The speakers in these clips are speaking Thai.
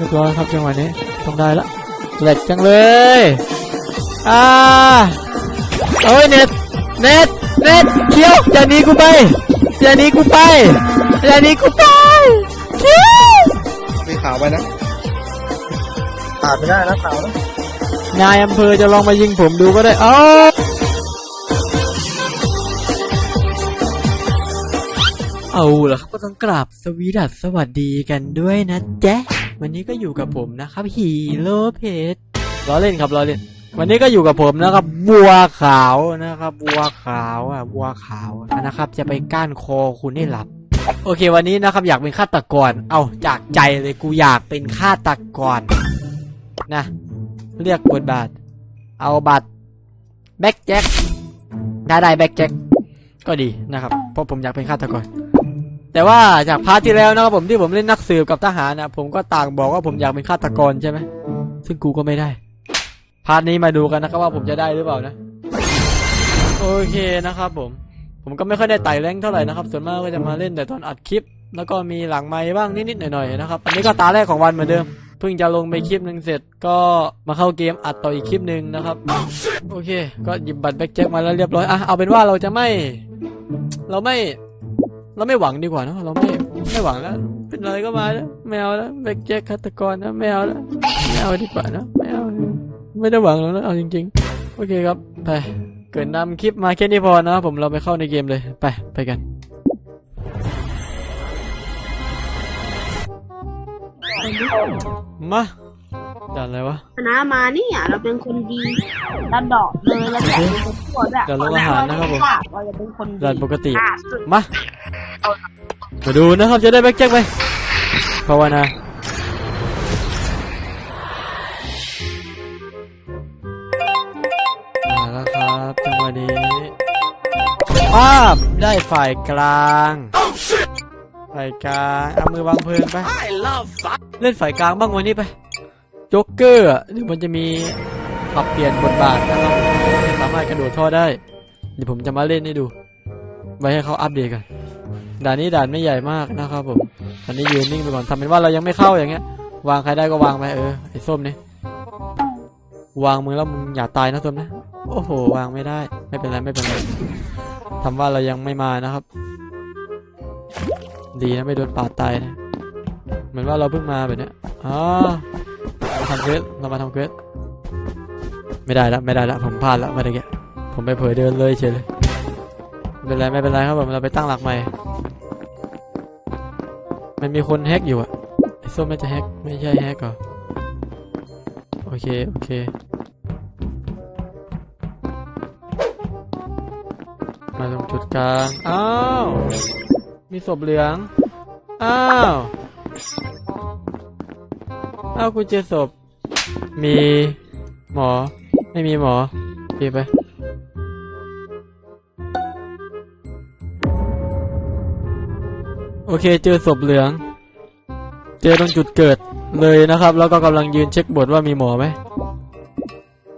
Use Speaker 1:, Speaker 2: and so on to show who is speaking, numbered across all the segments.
Speaker 1: รียบร้อยครับจังหวะนี้ต้องได้ละแหลกจังเลยอ่าโอ้ยเน็ตเน็ตเน็ตเคี้ยวอย่าหนีกูไปอย่าหนีกูไปอย่าหนีกูไปเคี้ยว
Speaker 2: มีขาวไปนะผ่านไม่ได้นะขาวนะ
Speaker 1: นายอำเภอจะลองมายิงผมดูก็ได้อ๋อเอาล่ะครับก็ต้องกราบสวีดัสสวัสดีกันด้วยนะแจ๊ะ วันนี้ก็อยู่กับผมนะครับฮีโร่เพจล้อเล่นครับล้อเล่น วันนี้ก็อยู่กับผมนะครับ บัวขาวนะครับ บัวขาวอะบัวขาวนะครับ จะไปก้านคอคุณให้หลับ โอเค วันนี้นะครับอยากเป็นฆาตกร เอาจากใจเลยกูอยากเป็นฆาตกรนะเรียกบทบาท เอาบัตรแบ็กแจ็คถ้าได้แบ็กแจ็คก็ดีนะครับเพราะผมอยากเป็นฆาตกร แต่ว่าจากพาร์ทที่แล้วนะครับผมที่ผมเล่นนักสืบกับทหารนะผมก็ต่างบอกว่าผมอยากเป็นฆาตกรใช่ไหมซึ่งกูก็ไม่ได้ พาร์ทนี้มาดูกันนะครับว่าผมจะได้หรือเปล่านะ โอเคนะครับผม ผมก็ไม่ค่อยได้ไต่แรงเท่าไหร่นะครับ ส่วนมากก็จะมาเล่นแต่ตอนอัดคลิป แล้วก็มีหลังไม้บ้างนิดๆหน่อยๆนะครับอันนี้ก็ตาแรกของวันเหมือนเดิมเพิ่งจะลงไปคลิปหนึ่งเสร็จก็มาเข้าเกมอัดต่ออีกคลิปหนึ่งนะครับ โอเค ก็หยิบบัตรแบ็กแจ็คมาแล้วเรียบร้อยอะเอาเป็นว่าเราจะไม่ เราไม่ เราไม่หวังดีกว่าเนอะเราไม่ไม่หวังแล้ว เป็นอะไรก็มาแล้วไม่เอาแล้วแบ็กแจ็คฆาตกรนะไม่เอาแล้วไม่เอาดีกว่านะไม่เอาไม่ได้หวังแล้วนะเอาจริง ๆ โอเคครับไปเกิดนำคลิปมาแค่นี้พอนะครับผมเราไปเข้าในเกมเลยไปไปกันมาด่านอะไรวะ
Speaker 3: ชนะมาเนี่ยเราเป็นคนดีระดอกเลยแล้วแถมเป็นคนชั่วด้วย
Speaker 1: เดี๋ยวลงอาหารนะครับผม
Speaker 3: เราจะเป็นคนดี
Speaker 1: ด่านปกติ
Speaker 3: อะสุด
Speaker 1: มา มาดูนะครับจะได้แบ็กแจ็คไหมภาวนามาแล้วครับจังหวะนี้ป้าบได้ฝ่ายกลางฝ่ายกลางเอามือวางเพลิงไป เล่นฝ่ายกลางบ้างวันนี้ไปโจ๊กเกอร์อะเดี๋ยวมันจะมีปรับเปลี่ยนบทบาทนะครับสามารถกระโดดท่อได้ เดี๋ยวผมจะมาเล่นให้ดู ไว้ให้เขาอัปเดตกัน ด่านนี้ด่านไม่ใหญ่มากนะครับผมอันนี้ยืนนิ่งไปก่อนทำเป็นว่าเรายังไม่เข้าอย่างเงี้ย วางใครได้ก็วางไปเออไอ้ส้มนี่วางมึงแล้วมึงอย่าตายนะส้มนะโอ้โห วางไม่ได้ ไม่เป็นไรไม่เป็นไรทำว่าเรายังไม่มานะครับ ดีนะไม่โดนปาดตายนะเหมือนว่าเราเพิ่งมาแบบเนี้ยอ๋อเราทำเควสเรามาทำเควสไม่ได้ละไม่ได้ละผมพลาดละไม่ได้แกผมไปเผลอเดินเลยเฉยเลยไม่เป็นไรไม่เป็นไรครับผมเราไปตั้งหลักใหม่ มันมีคนแฮกอยู่อะไอ้ส้มน่าจะแฮกไม่ใช่แฮกเหรอโอเค โอเคมาตรงจุดกลาง อ้าว มีศพเหลือง อ้าว อ้าวกูเจอศพ มีหมอ ไม่มีหมอดีไป โอเค เจอศพเหลือง เจอตรงจุดเกิดเลยนะครับ แล้วก็กำลังยืนเช็คบทว่ามีหมอไหม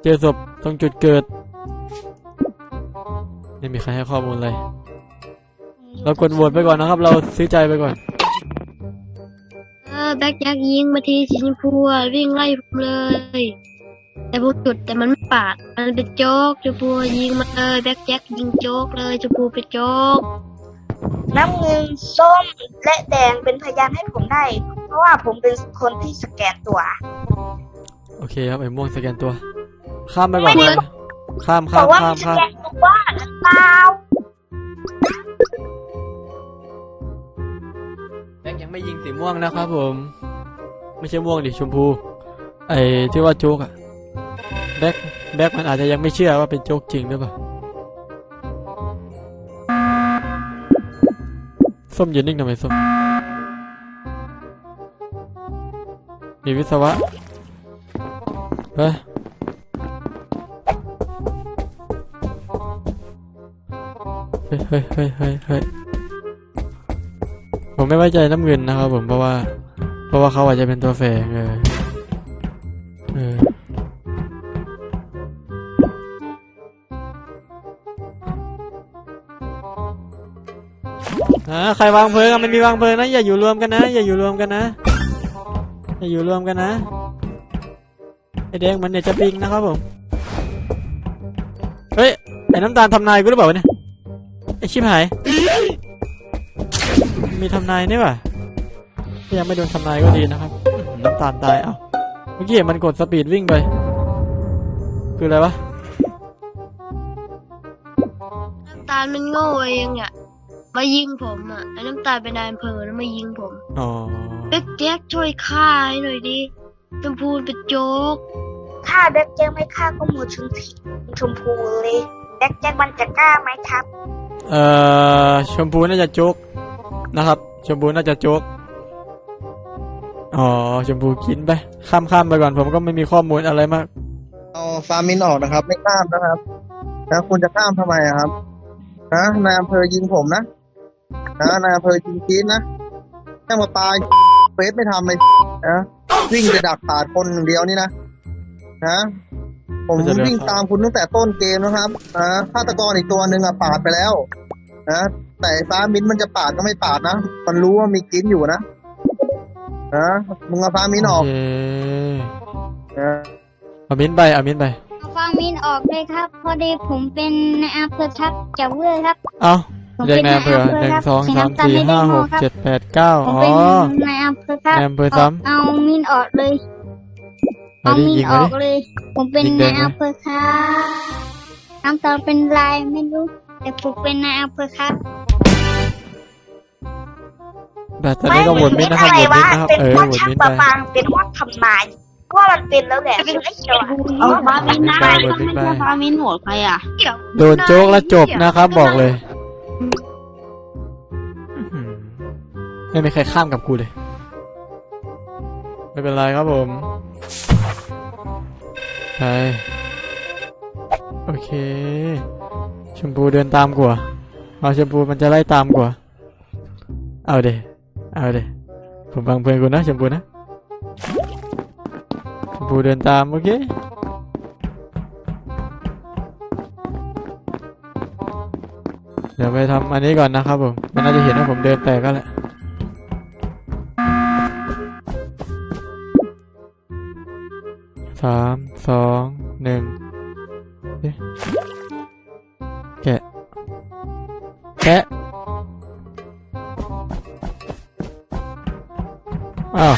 Speaker 1: เจอศพตรงจุดเกิดไม่มีใครให้ข้อมูลเลย เรากดโหวตไปก่อนนะครับ เราซื้อใจไปก่อน
Speaker 4: เออแบ็กยักษ์ยิงมาทีสีชมพูอะวิ่งไล่ผมเลย แต่ผมจุดแต่มันไม่ปาด มันเป็นโจ๊กชมพูยิงมาเลยแบ็กยักษ์ยิงโจ๊กเลยชมพูเป็นโจ๊ก
Speaker 3: น้ำเงินส้มและแดงเป็นพยานให้ผมได้ เพราะว่าผมเป็นคนที่สแกนตัว
Speaker 1: โอเคครับไอ้ม่วงสแกนตัว ข้ามไปก่อนเลยข้าม
Speaker 3: บ
Speaker 1: ข้า
Speaker 3: อ
Speaker 1: ม
Speaker 3: กว่า
Speaker 1: ข้า
Speaker 3: มี
Speaker 1: ม
Speaker 3: ส
Speaker 1: ข้าม
Speaker 3: แกนตัวหรือเปล่า
Speaker 1: แบ็กยังไม่ยิงสีม่วงนะครับผม ไม่ใช่ม่วงดิชมพู ไอ้ที่ว่าโจ๊กอะแบ็กแบ็กมันอาจจะยังไม่เชื่อว่าเป็นโจ๊กจริงหรือเปล่า ส้มยืนนิ่งทำไมส้มมีวิศวะไปเฮ้ยเฮ้ยเฮ้ยเฮ้ยเฮ้ยผมไม่ไว้ใจน้ำเงินนะครับผมเพราะว่า เพราะว่าเขาอาจจะเป็นตัวแฝงเออเอ ใครวางเพลิงมันมีวางเพลิงนะอย่าอยู่รวมกันนะ อย่าอยู่รวมกันนะอย่าอยู่รวมกันนะไอแดงมันเนี่ยจะปิงนะครับผมเฮ้ยไอน้ำตาลทำนายกูหรือเปล่าเนี่ยไอชิบหายมีทำนายนี่ว่ะถ้ายังไม่โดนทำนายก็ดีนะครับ น้ำตาลตายเอ้าเมื่อกี้เห็นมันกดสปีดวิ่งไป คืออะไรวะ
Speaker 4: น้ำตาลมันโง่เองอะ มายิงผมอะไอ้น้ำตาลเป็นนายอำเภอแล้วมายิงผม
Speaker 1: อ๋อ
Speaker 4: แบ็กแจ็คช่วยฆ่าให้หน่อยดิชมพูเป็นโจ๊ก
Speaker 3: ถ้าแบ็คแจ็คไม่ฆ่าก็หมดชมพูชมพูเลยแบ็คแจ็คมันจะกล้าไหมครับ
Speaker 1: เอ่อชมพูน่าจะโจ๊กนะครับ ชมพูน่าจะโจ๊กอ๋อชมพูกินไปข้ามข้ามไปก่อนผมก็ไม่มีข้อมูลอะไรมาก
Speaker 2: เอาฟาร์มินออกนะครับ ไม่ข้ามนะครับนะคุณจะข้ามทำไมอะครับนะนายอำเภอยิงผมนะ นะนายอำเภอยิงกีนนะแค่มาปาเฟสไม่ทำเลยนะวิ่งไปดักปาดคนอย่างเดียวนี่นะนะผมวิ่งตามคุณตั้งแต่ต้นเกมนะครับนะฆาตกรอีกตัวหนึ่งอะปาดไปแล้วนะแต่ไอ้ฟ้ามินมันจะปาดก็ไม่ปาดนะมันรู้ว่ามีกินอยู่นะนะมึงเอาฟ้ามินอ
Speaker 1: โอ
Speaker 2: อก
Speaker 1: เค
Speaker 2: นะ
Speaker 1: เอามิ้นไปเอามิ้นไป
Speaker 5: เอาฟังมินออกเลยครับ พอดีผมเป็นนายอำเภอทับจับเวอร์ครับ
Speaker 1: เอา
Speaker 5: ผม
Speaker 1: เรียก
Speaker 5: เป็น
Speaker 1: นายอำเภอ
Speaker 5: นายอำเภอ
Speaker 1: หนึ่ง
Speaker 5: ครับ
Speaker 1: สอง
Speaker 5: ใช้
Speaker 1: สาม
Speaker 5: น้ำตาล
Speaker 1: สี่
Speaker 5: ไม่ได้
Speaker 1: ห้าห
Speaker 5: โง่
Speaker 1: ก
Speaker 5: ครับ
Speaker 1: เจ็ดแปดเก้า
Speaker 5: ผม
Speaker 1: อ๋อ
Speaker 5: เป็นนายอำเภอครับ
Speaker 1: นายอำเภอซ้ำ
Speaker 5: เอาเอามินออกเลย
Speaker 1: เอา
Speaker 5: เอา
Speaker 1: ดิ
Speaker 5: มิน
Speaker 1: ยิง
Speaker 5: อ
Speaker 1: มา
Speaker 5: อ
Speaker 1: ดิ
Speaker 5: กเลย ผมเป็น
Speaker 1: ยิงแด
Speaker 5: นางย
Speaker 1: ไหม
Speaker 5: อำเภอครับน้ำตาลเป็นลายไม่รู้ แต่ผมเป็นนายอำเภอครับ
Speaker 1: แต่ตอนนี้ก็โหวตมิ้นนะครับ
Speaker 3: อะไร
Speaker 1: โหวต
Speaker 3: วะ
Speaker 1: มิ้นนะครับ
Speaker 3: เป็น
Speaker 1: เออ
Speaker 3: ว่า
Speaker 1: โหวต
Speaker 3: ช่าง
Speaker 1: มิ้น
Speaker 3: ป
Speaker 1: ไป
Speaker 3: ระปางเป็นว่าทำนายเพราะว่ามันเป็นแล้วแหละเป็นไอ้เขียวอะ
Speaker 6: เอาฟามินนะ
Speaker 1: โหวตมิ้นไป
Speaker 6: ไม่ใช่ฟามินโหวตใครอะ
Speaker 1: โดนโจ๊กแล้วจบนะครับบอกเลย ไม่มีใครข้ามกับกูเลย ไม่เป็นไรครับผมไปโอเค ชมพูเดินตามกูเหรอเอาชมพูมันจะไล่ตามกูเอเอาเดเอาเดผมฟังเพื่อนกูนะชมพูนะ ชมพูเดินตามโอเคเดี๋ยวไปทำอันนี้ก่อนนะครับผม มันน่าจะเห็นว่าผมเดินแปลกก็แหละ สามสองหนึ่งแกะแกะอ้าว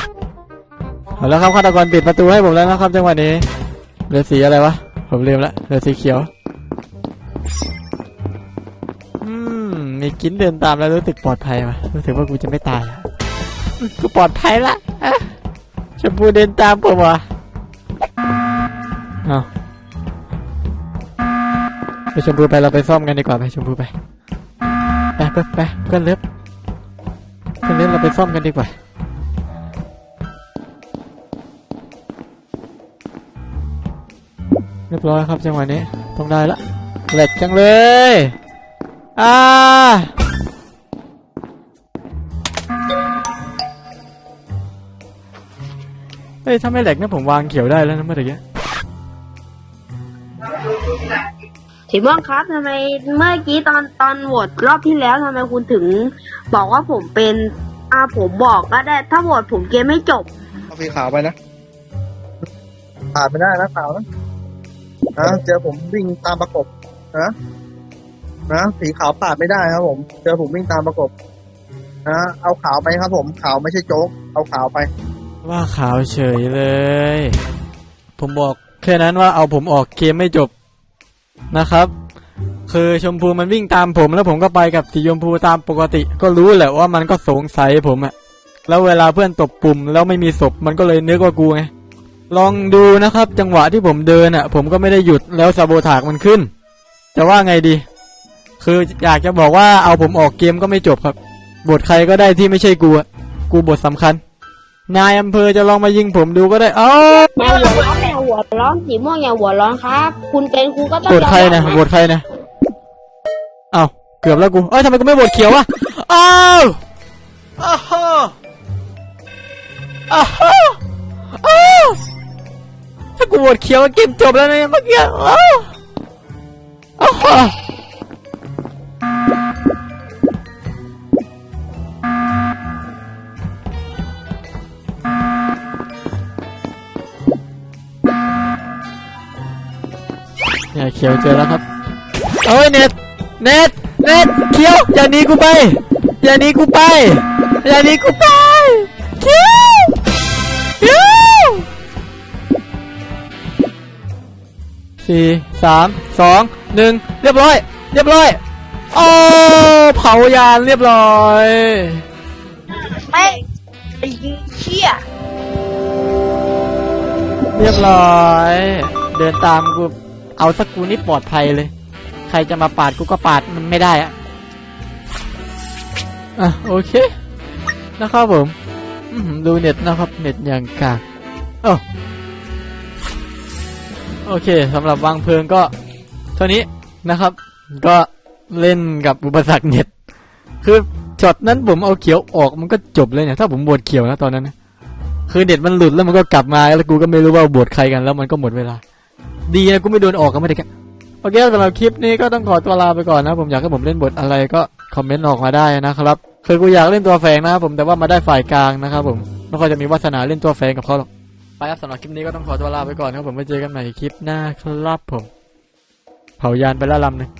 Speaker 1: เอาแล้วครับฆาตกรปิดประตูให้ผมแล้วนะครับจังหวะนี้เหลือสีอะไรวะ ผมลืมละเหลือสีเขียว อืม มีกินเดินตามแล้วรู้สึกปลอดภัยว่ะรู้สึกว่ากูจะไม่ตายกูปลอดภัยละชมพูเดินตามผมวะ อาไปชมพูไปเราไปซ่อมกันดีกว่าไปชมพูไปไปไปไปเพื่อนเล็บเพื่อนเล็บเราไปซ่อมกันดีกว่าเรียบร้อยครับจังหวะนี้ต้องได้ละเหล็กจังเลยอ่าเฮ้ยถ้าไม่แหลกนะผมวางเขียวได้แล้วนะเมื่อกี้
Speaker 6: สีม่วงครับทำไมเมื่อกี้ตอนตอนโหวตรอบที่แล้วทำไมคุณถึง บอกว่าผมเป็นอ่าผมบอกก็ได้ ถ้าโหวตผมเกมไม่จบ
Speaker 2: เอาสีขาวไปนะผ่านไม่ได้นะขาวนะนะเจอผมวิ่งตามประกบนะนะสีขาวปาดไม่ได้ครับ ผม เจอผมวิ่งตามประกบนะเอาขาวไปครับ ผมขาวไม่ใช่โจ๊ก เอาขาวไป
Speaker 1: ว่าขาวเฉยเลย ผมบอกแค่นั้นว่าเอาผมออกเกมไม่จบ นะครับ คือชมพูมันวิ่งตามผม แล้วผมก็ไปกับสีชมพูตามปกติ ก็รู้แหละว่ามันก็สงสัยผมอะแล้วเวลาเพื่อนตบปุ่ม แล้วไม่มีศพมันก็เลยนึกว่ากูไงลองดูนะครับ จังหวะที่ผมเดินอะผมก็ไม่ได้หยุดแล้วซาโบถากมันขึ้น แต่ว่าไงดี คืออยากจะบอกว่าเอาผมออกเกมก็ไม่จบครับบทใครก็ได้ที่ไม่ใช่กูอะกูบทสำคัญ นายอำเภอจะลองมายิงผมดูก็ได้ เอ้า
Speaker 6: อย่า หัวร้อนอย่าหัวร้อนสีม่วงอย่าหัวร้อนครับ คุณเป็นคุณก็ต้อง
Speaker 1: บทใครนะ
Speaker 6: ยอม
Speaker 1: บทใครนะเอ้าเกือบแล้วกูเอ้ยทำไมกูไม่บทเขียววะอ้าวอ้าวอ้าวอ้าวถ้ากูบทเขียวเกมจบแล้วนะเนี่ยเมื่อกี้อ้าวอ้าว อเขียวเจอแล้วครับเอ้ยเน็ตเน็ตเน็ตเขียวอย่าหนีกูไป อย่าหนีกูไป อย่าหนีกูไปเขียวเขียวสี่สามสองหนึ่งเรียบร้อย เรียบร้อยโอ้เผายานเรียบร้อย
Speaker 3: ไม่ไอ้ยิงเชี่ย
Speaker 1: เรียบร้อย เดินตามกู เอาสักกูนี่ปลอดภัยเลย ใครจะมาปาดกูก็ปาดมันไม่ได้อะอะโอเค นะครับผมดูเน็ตนะครับ เน็ตอย่างกากโอ้โอเคสำหรับวางเพลิงก็ เท่านี้นะครับ ก็เล่นกับอุปสรรคเน็ต คือช็อตนั้นผมเอาเขียวออกมันก็จบเลยเนี่ย ถ้าผมบวชเขียวนะตอนนั้นนะคือเน็ตมันหลุดแล้วมันก็กลับมาแล้วกูก็ไม่รู้ว่าบวชใครกันแล้วมันก็หมดเวลา ดีนะกูไม่โดนออกก็ไม่ได้กับโอเคสำหรับคลิปนี้ก็ต้องขอตัวลาไปก่อนนะผมอยากให้ผมเล่นบทอะไรก็คอมเมนต์ออกมาได้นะครับคือกูอยากเล่นตัวแฝงนะผมแต่ว่ามาได้ฝ่ายกลางนะครับผมไม่ค่อยจะมีวาสนาเล่นตัวแฝงกับเขาหรอกไปครับสำหรับคลิปนี้ก็ต้องขอตัวลาไปก่อนครับผมไว้เจอกันใหม่คลิปหน้าครับผม เผายานไปละลำหนึ่ง